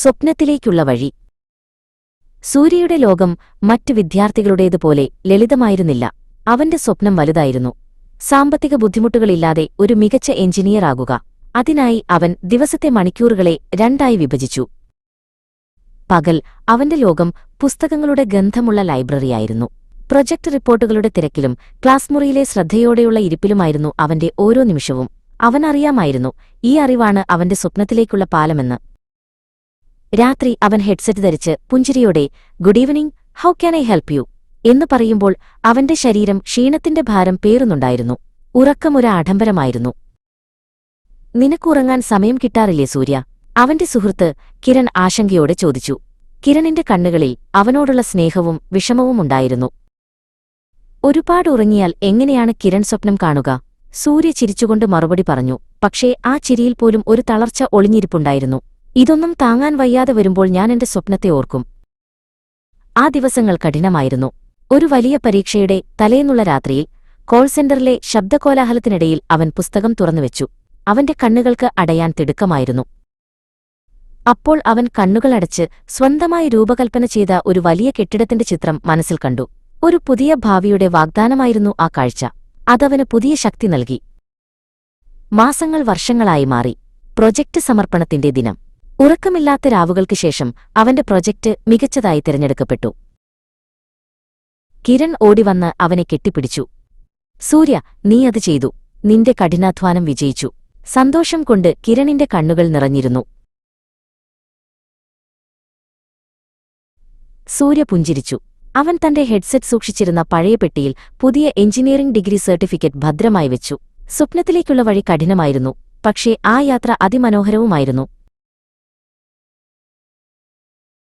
സ്വപ്നത്തിലേക്കുള്ള വഴി. സൂര്യയുടെ ലോകം മറ്റു വിദ്യാർത്ഥികളുടേതുപോലെ ലളിതമായിരുന്നില്ല. അവന്റെ സ്വപ്നം വലുതായിരുന്നു. സാമ്പത്തിക ബുദ്ധിമുട്ടുകളില്ലാതെ ഒരു മികച്ച എഞ്ചിനീയറാകുക അതിനായി അവൻ ദിവസത്തെ മണിക്കൂറുകളെ രണ്ടായി വിഭജിച്ചു. പകൽ അവന്റെ ലോകം പുസ്തകങ്ങളുടെ ഗന്ധമുള്ള ലൈബ്രറിയായിരുന്നു. പ്രൊജക്ട് റിപ്പോർട്ടുകളുടെ തിരക്കിലും ക്ലാസ് മുറിയിലെ ശ്രദ്ധയോടെയുള്ള ഇരിപ്പിലുമായിരുന്നു അവന്റെ ഓരോ നിമിഷവും. അവനറിയാമായിരുന്നു ഈ അറിവാണ് അവന്റെ സ്വപ്നത്തിലേക്കുള്ള പാലമെന്ന്. രാത്രി അവൻ ഹെഡ്സെറ്റ് ധരിച്ച് പുഞ്ചിരിയോടെ good evening how can I help you എന്ന് പറയുമ്പോൾ അവന്റെ ശരീരം ക്ഷീണത്തിന്റെ ഭാരം പേറുന്നുണ്ടായിരുന്നു. ഉറക്കമൊരു ആഡംബരമായിരുന്നു. നിനക്കുറങ്ങാൻ സമയം കിട്ടാറില്ലേ സൂര്യ? അവന്റെ സുഹൃത്ത് കിരൺ ആശങ്കയോടെ ചോദിച്ചു. കിരണിന്റെ കണ്ണുകളിൽ അവനോടുള്ള സ്നേഹവും വിഷമവും ഉണ്ടായിരുന്നു. ഒരുപാട് ഉറങ്ങിയാൽ എങ്ങനെയാണ് കിരൺ സ്വപ്നം കാണുക? സൂര്യ ചിരിച്ചുകൊണ്ട് മറുപടി പറഞ്ഞു. പക്ഷേ ആ ചിരിയിൽ പോലും ഒരു തളർച്ച ഒളിഞ്ഞിരിപ്പുണ്ടായിരുന്നു. ഇതൊന്നും താങ്ങാൻ വയ്യാതെ വരുമ്പോൾ ഞാൻ എന്റെ സ്വപ്നത്തെ ഓർക്കും. ആ ദിവസങ്ങൾ കഠിനമായിരുന്നു. ഒരു വലിയ പരീക്ഷയുടെ തലേന്നുള്ള രാത്രിയിൽ കോൾ സെന്ററിലെ ശബ്ദകോലാഹലത്തിനിടയിൽ അവൻ പുസ്തകം തുറന്നുവെച്ചു. അവന്റെ കണ്ണുകൾക്ക് അടയാൻ തിടുക്കമായിരുന്നു. അപ്പോൾ അവൻ കണ്ണുകളടച്ച് സ്വന്തമായി രൂപകൽപ്പന ചെയ്ത ഒരു വലിയ കെട്ടിടത്തിന്റെ ചിത്രം മനസ്സിൽ കണ്ടു. ഒരു പുതിയ ഭാവിയുടെ വാഗ്ദാനമായിരുന്നു ആ കാഴ്ച. അതവന് പുതിയ ശക്തി നൽകി. മാസങ്ങൾ വർഷങ്ങളായി മാറി. പ്രൊജക്ട് സമർപ്പണത്തിന്റെ ദിനം. ഉറക്കമില്ലാത്ത രാവുകൾക്ക് ശേഷം അവന്റെ പ്രൊജക്റ്റ് മികച്ചതായി തിരഞ്ഞെടുക്കപ്പെട്ടു. കിരൺ ഓടിവന്ന് അവനെ കെട്ടിപ്പിടിച്ചു. സൂര്യ നീ അത് ചെയ്തു. നിന്റെ കഠിനാധ്വാനം വിജയിച്ചു. സന്തോഷം കൊണ്ട് കിരണിന്റെ കണ്ണുകൾ നിറഞ്ഞിരുന്നു. സൂര്യ പുഞ്ചിരിച്ചു. അവൻ തന്റെ ഹെഡ്സെറ്റ് സൂക്ഷിച്ചിരുന്ന പഴയ പെട്ടിയിൽ പുതിയ എഞ്ചിനീയറിംഗ് ഡിഗ്രി സർട്ടിഫിക്കറ്റ് ഭദ്രമായി വെച്ചു. സ്വപ്നത്തിലേക്കുള്ള വഴി കഠിനമായിരുന്നു. പക്ഷേ ആ യാത്ര അതിമനോഹരവുമായിരുന്നു.